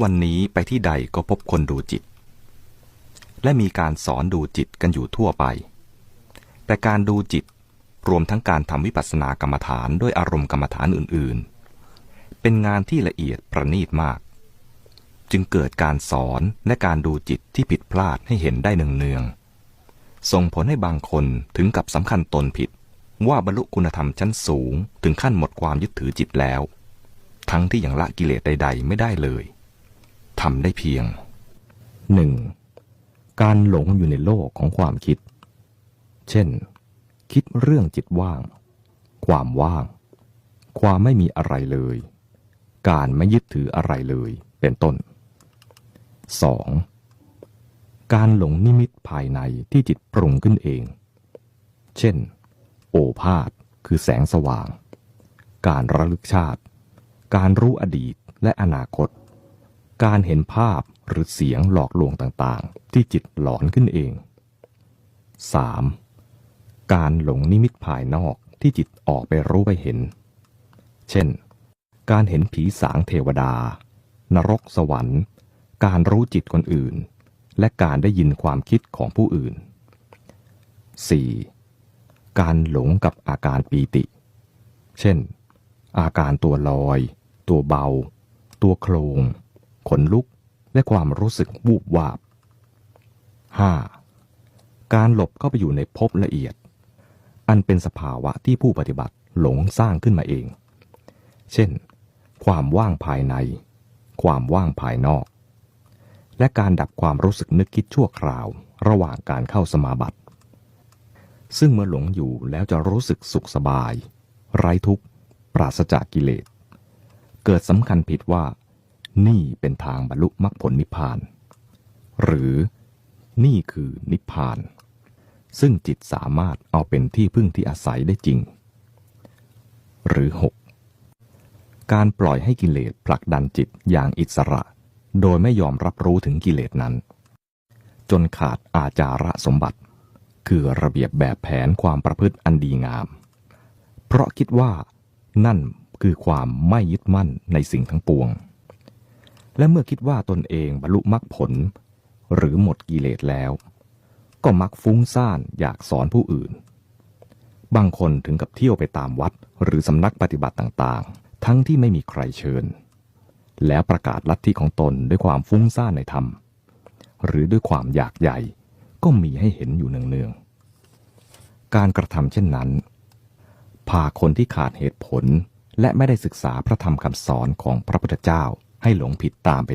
วันนี้ไปที่ใดก็พบคนดูจิต และมีการสอนดูจิตกันอยู่ทั่วไป แต่การดูจิตรวมทั้งการทำวิปัสสนากรรมฐานด้วยอารมณ์กรรมฐานอื่น ๆ เป็นงานที่ละเอียดประณีตมาก จึงเกิดการสอนและการดูจิตที่ผิดพลาดให้เห็นได้เนืองๆส่งผลให้บางคนถึงกับสำคัญตนผิด ว่าบรรลุคุณธรรมชั้นสูงถึงขั้นหมดความยึดถือจิตแล้ว ทั้งที่ยังละกิเลสใด ๆ ไม่ได้เลย ทำได้เพียง 1. การหลงอยู่ในโลกของความคิด เช่น คิดเรื่องจิตว่าง ความว่าง ความไม่มีอะไรเลย การไม่ยึดถืออะไรเลยเป็นต้น 2. การหลงนิมิตภายในที่จิตปรุงขึ้นเอง เช่น โอภาษคือแสงสว่าง การระลึกชาติ การรู้อดีตและอนาคต การเห็นภาพหรือเสียงหลอกลวงต่างๆ ที่จิตหลอนขึ้นเอง 3. การหลงนิมิตภายนอกที่จิตออกไปรู้ไปเห็น เช่น การเห็นผีสางเทวดา นรกสวรรค์ การรู้จิตคนอื่น และการได้ยินความคิดของผู้อื่น 4. การหลงกับอาการปีติ เช่น อาการตัวลอย ตัวเบา ตัวโครง ขนลุกและความรู้สึกวูบวาบ 5. การหลบเข้าไปอยู่ในภพละเอียด อันเป็นสภาวะที่ผู้ปฏิบัติหลงสร้างขึ้นมาเอง เช่น ความว่างภายใน ความว่างภายนอก และการดับความรู้สึกนึกคิดชั่วคราวระหว่างการเข้าสมาบัติ ซึ่งเมื่อหลงอยู่แล้วจะรู้สึกสุขสบาย ไร้ทุกข์ ปราศจากกิเลส เกิดสำคัญผิดว่า นี่เป็นทางบรรลุมรรคผลนิพพาน หรือนี่คือนิพพาน ซึ่งจิตสามารถเอาเป็นที่พึ่งที่อาศัยได้จริง หรือ 6. การปล่อยให้กิเลสผลักดันจิตอย่างอิสระ โดยไม่ยอมรับรู้ถึงกิเลสนั้น จนขาดอาจาระสมบัติ คือระเบียบแบบแผนความประพฤติอันดีงาม เพราะคิดว่านั่นคือความไม่ยึดมั่นในสิ่งทั้งปวง และเมื่อคิดว่าตนเองบรรลุมรรคผล หรือหมดกิเลสแล้ว ก็มักฟุ้งซ่านอยากสอนผู้อื่น บางคนถึงกับเที่ยวไปตามวัดหรือสำนักปฏิบัติต่างๆ ทั้งที่ไม่มีใครเชิญ แล้วประกาศลัทธิของตนด้วยความฟุ้งซ่านในธรรม หรือด้วยความอยากใหญ่ก็มีให้เห็นอยู่เนืองๆ การกระทำเช่นนั้น พาคนที่ขาดเหตุผลและไม่ได้ศึกษาพระธรรมคำสอนของพระพุทธเจ้า ให้หลงผิดตามไป